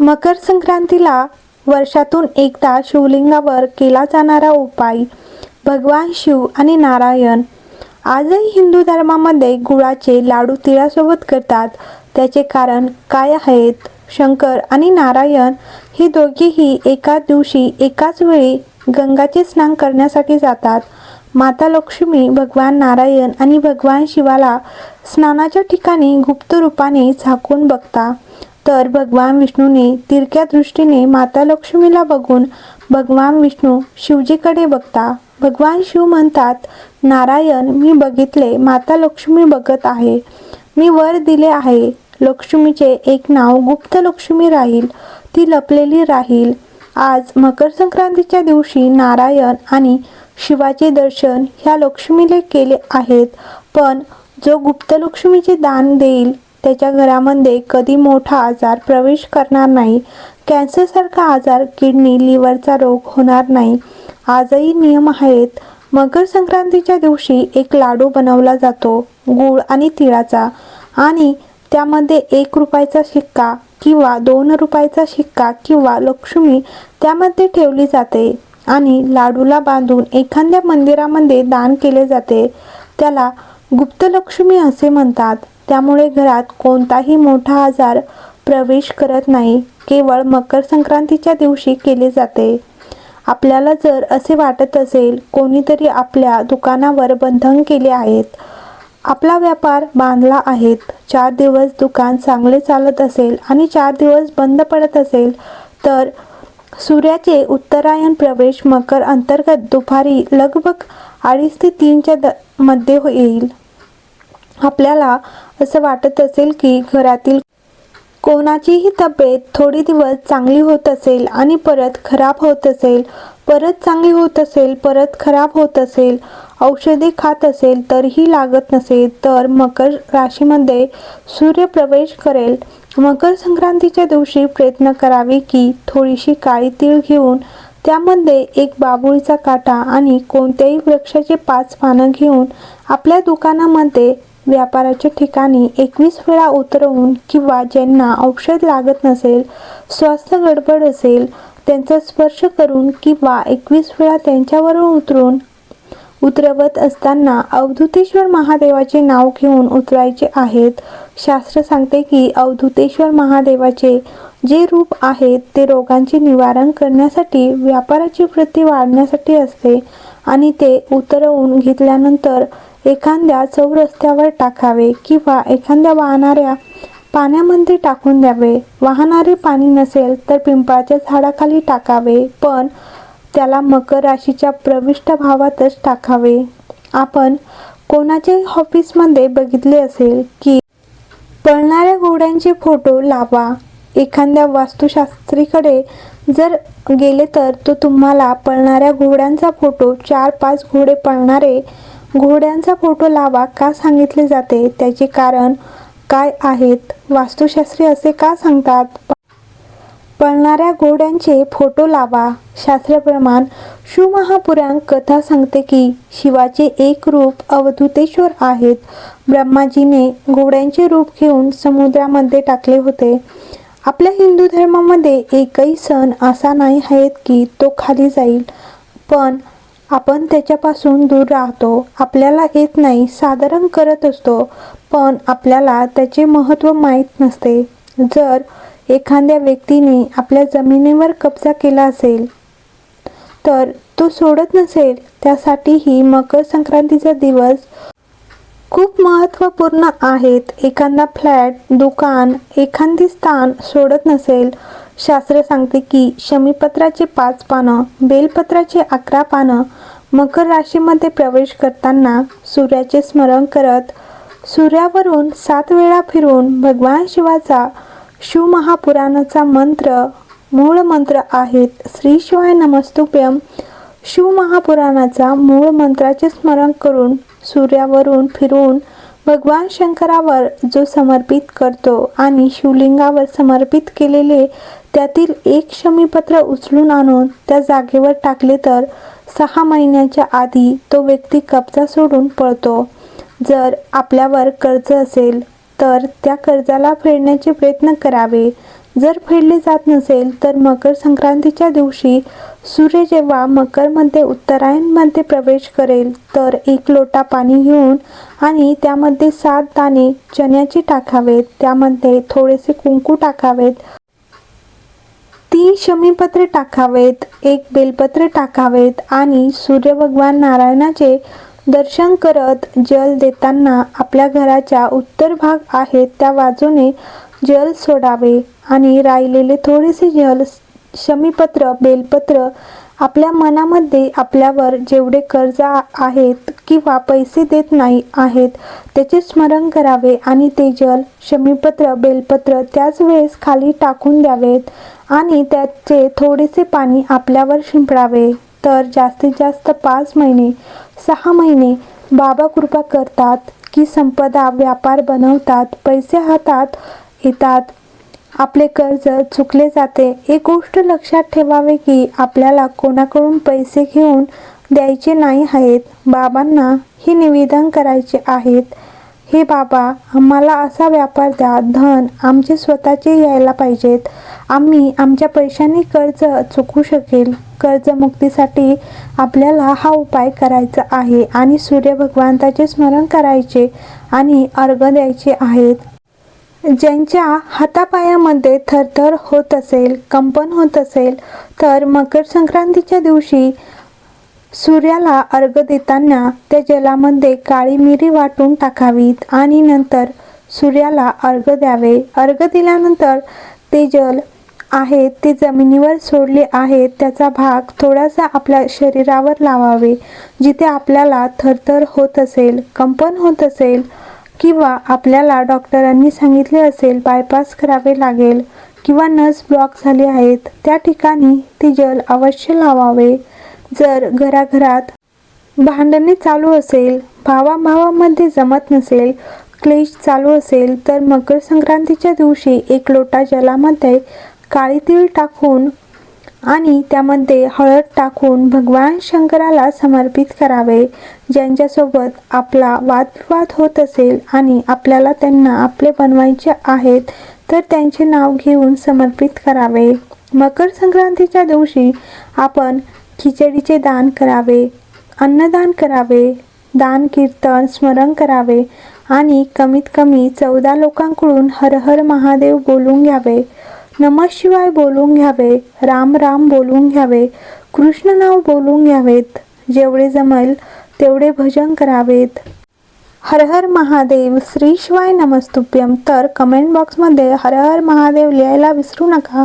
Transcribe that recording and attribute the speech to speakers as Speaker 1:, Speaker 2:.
Speaker 1: मकर संक्रांतीला वर्षातून एकदा शिवलिंगावर केला जाणारा उपाय भगवान शिव आणि नारायण. आजही हिंदू धर्मामध्ये गुळाचे लाडू तिळासोबत करतात. त्याचे कारण काय आहेत? शंकर आणि नारायण ही दोघेही एकाच दिवशी एकाच वेळी गंगाचे स्नान करण्यासाठी जातात. माता लक्ष्मी भगवान नारायण आणि भगवान शिवाला स्नानाच्या ठिकाणी गुप्त रूपाने झाकून बघता. तर भगवान विष्णूने तिरक्या दृष्टीने माता लक्ष्मीला बघून भगवान विष्णू शिवजीकडे बघता भगवान शिव म्हणतात नारायण मी बघितले माता लक्ष्मी बघत आहे. मी वर दिले आहे. लक्ष्मीचे एक नाव गुप्त लक्ष्मी राहील. ती लपलेली राहील. आज मकर संक्रांतीच्या दिवशी नारायण आणि शिवाचे दर्शन ह्या लक्ष्मीले केले आहेत. पण जो गुप्त लक्ष्मीचे दान देईल त्याच्या घरामध्ये कधी मोठा आजार प्रवेश करणार नाही. कॅन्सरसारखा आजार किडनी लिव्हरचा रोग होणार नाही. आजही नियम आहेत. मकर संक्रांतीच्या दिवशी एक लाडू बनवला जातो गूळ आणि तिळाचा. आणि त्यामध्ये एक रुपयाचा शिक्का किंवा दोन रुपयाचा शिक्का किंवा लक्ष्मी त्यामध्ये ठेवली जाते. आणि लाडूला बांधून एखाद्या मंदिरामध्ये दान केले जाते. त्याला गुप्तलक्ष्मी असे म्हणतात. त्यामुळे घरात कोणताही मोठा आजार प्रवेश करत नाही. केवळ मकर संक्रांतीच्या दिवशी केले जाते. आपल्याला जर असे वाटत असेल कोणीतरी आपल्या दुकानावर बंधन केले आहेत. आपला व्यापार बांधला आहेत. चार दिवस दुकान चांगले चालत असेल आणि चार दिवस बंद पडत असेल तर सूर्याचे उत्तरायण प्रवेश मकर अंतर्गत दुपारी लगभग अडीच ते तीनच्या द मध्ये येईल आपल्याला असं वाटत असेल की घरातील कोणाचीही तब्येत थोडी दिवस चांगली होत असेल आणि परत खराब होत असेल परत चांगली होत असेल परत खराब होत असेल औषधे खात असेल तरीही लागत नसेल तर मकर राशीमध्ये सूर्य प्रवेश करेल. मकर संक्रांतीच्या दिवशी प्रयत्न करावे की थोडीशी काळी तीळ घेऊन त्यामध्ये एक बाबुळीचा काटा आणि कोणत्याही वृक्षाचे पाच पानं घेऊन आपल्या दुकानामध्ये व्यापाराच्या ठिकाणी एकवीस वेळा उतरवून किंवा ज्यांना औषध लागत नसेल स्वास्थ्य गडबड असेल त्यांचा स्पर्श करून किंवा एकवीस वेळा त्यांच्यावरून उतरून उतरवत असताना अवधूतेश्वर महादेवाचे नाव घेऊन उतरायचे आहेत. शास्त्र सांगते की अवधूतेश्वर महादेवाचे जे रूप आहेत ते रोगांचे निवारण करण्यासाठी व्यापाराची वृत्ती वाढण्यासाठी असते आणि ते उतरवून घेतल्यानंतर एखाद्या चौरस्त्यावर टाकावे किंवा एखाद्या वाहणाऱ्या पाण्यामध्ये टाकून द्यावे. वाहणारे पाणी नसेल तर पिंपळाच्या झाडाखाली टाकावे पण त्याला मकर राशीच्या प्रविष्ट भावातच टाकावे. आपण कोणाच्याही ऑफिसमध्ये बघितले असेल की पळणाऱ्या घोड्यांचे फोटो लावा. एखाद्या वास्तुशास्त्रीकडे जर गेले तर तो तुम्हाला पळणाऱ्या घोड्यांचा फोटो चार पाच घोडे पळणारे घोड्यांचा फोटो लावा का सांगितले जाते? त्याचे कारण काय आहेत? वास्तुशास्त्री असे का सांगतात? पळणाऱ्या घोड्यांचे फोटो लावा. शास्त्रप्रमाण शिवमहापुराण कथा सांगते की शिवाचे एक रूप अवधूतेश्वर आहेत. ब्रह्माजीने घोड्यांचे रूप घेऊन समुद्रामध्ये टाकले होते. आपल्या हिंदू धर्मामध्ये एकही सण असा नाही आहेत की तो खाली जाईल. पण आपण त्याच्यापासून दूर राहतो आपल्याला येत नाही साधारण करत असतो पण आपल्याला त्याचे महत्त्व माहीत नसते. जर एखाद्या व्यक्तीने आपल्या जमिनीवर कब्जा केला असेल तर तो सोडत नसेल त्यासाठीही मकर संक्रांतीचा दिवस खूप महत्त्वपूर्ण आहेत. एखादा फ्लॅट दुकान एखादी स्थान सोडत नसेल शास्त्र सांगते की शमीपत्राचे पाच पानं बेलपत्राचे अकरा पानं मकर राशीमध्ये प्रवेश करताना सूर्याचे स्मरण करत सूर्यावरून सात वेळा फिरून भगवान शिवाचा शिवमहापुराणाचा मंत्र मूळ मंत्र आहेत. श्री शिवाय नमस्तुभ्यम शिवमहापुराणाचा मूळ मंत्राचे स्मरण करून सूर्यावरून फिरून भगवान शंकरावर जो समर्पित करतो आणि शिवलिंगावर समर्पित केलेले त्यातील एक शमीपत्र उचलून आणून त्या जागेवर टाकले तर सहा महिन्याच्या आधी तो व्यक्ती कब्जा सोडून पळतो. जर आपल्यावर कर्ज असेल तर त्या कर्जाला फेडण्याचे प्रयत्न करावे. जर फेडले जात नसेल तर मकर संक्रांतीच्या दिवशी सूर्य जेव्हा मकरमध्ये उत्तरायणमध्ये प्रवेश करेल तर एक लोटा पाणी घेऊन आणि त्यामध्ये सात दाणे चण्याचे टाकावेत. त्यामध्ये थोडेसे कुंकू टाकावेत. शमीपत्र टाकावेत एक बेलपत्र टाकावेत आणि सूर्य भगवान नारायणाचे दर्शन करत जल देताना आपल्या घराच्या उत्तर भाग आहेत त्या बाजूने जल सोडावे आणि राहिलेले थोडेसे जल शमीपत्र बेलपत्र आपल्या मनामध्ये आपल्यावर जेवढे कर्ज आहेत किंवा पैसे देत नाही आहेत त्याचे स्मरण करावे आणि ते जल शमीपत्र बेलपत्र त्याच वेळेस खाली टाकून द्यावेत. आणि त्याचे थोडेसे पाणी आपल्यावर शिंपडावे. तर जास्तीत जास्त पाच महिने सहा महिने बाबा कृपा करतात की संपदा व्यापार बनवतात पैसे हातात येतात. आपले कर्ज चुकले जाते. एक गोष्ट लक्षात ठेवावे की आपल्याला कोणाकडून पैसे घेऊन द्यायचे नाही आहेत. बाबांना हे निवेदन करायचे आहेत. हे बाबा आम्हाला असा व्यापार द्या. धन आमचे स्वतःचे यायला पाहिजेत. आम्ही आमच्या पैशांनी कर्ज चुकू शकेल. कर्जमुक्तीसाठी आपल्याला हा उपाय करायचा आहे आणि सूर्य भगवंताचे स्मरण करायचे आणि अर्घ द्यायचे आहेत. ज्यांच्या हातापायामध्ये थरथर होत असेल कंपन होत असेल तर मकर संक्रांतीच्या दिवशी सूर्याला अर्घ देताना त्या जलामध्ये काळी मिरी वाटून टाकावीत आणि नंतर सूर्याला अर्घ द्यावे. अर्घ दिल्यानंतर ते जल आहे ते जमिनीवर सोडले आहे त्याचा भाग थोडासा आपल्या शरीरावर लावावे. जिथे आपल्याला थरथर होत असेल कंपन होत असेल किंवा आपल्याला डॉक्टरांनी सांगितले असेल बायपास करावे लागेल किंवा नस ब्लॉक झाले आहेत त्या ठिकाणी ते जल अवश्य लावावे. जर घराघरात भांडणे चालू असेल भावाभावामध्ये जमत नसेल क्लेश चालू असेल तर मकर संक्रांतीच्या दिवशी एक लोटा जलामध्ये काळी तीळ टाकून आणि त्यामध्ये हळद टाकून भगवान शंकराला समर्पित करावे. ज्यांच्यासोबत आपला वादविवाद होत असेल आणि आपल्याला त्यांना आपले बनवायचे आहेत तर त्यांचे नाव घेऊन समर्पित करावे. मकर संक्रांतीच्या दिवशी आपण खिचडीचे दान करावे अन्नदान करावे दान कीर्तन स्मरण करावे आणि कमीत कमी चौदा लोकांकडून हर हर महादेव बोलून घ्यावे. नम शिवाय बोलून घ्यावे राम राम बोलून घ्यावे कृष्ण नाव बोलून घ्यावेत जेवढे जमेल तेवढे भजन करावेत. हर हर महादेव श्री शिवाय नमस्तुभ्यम तर कमेंट बॉक्समध्ये हर हर महादेव लिहायला विसरू नका.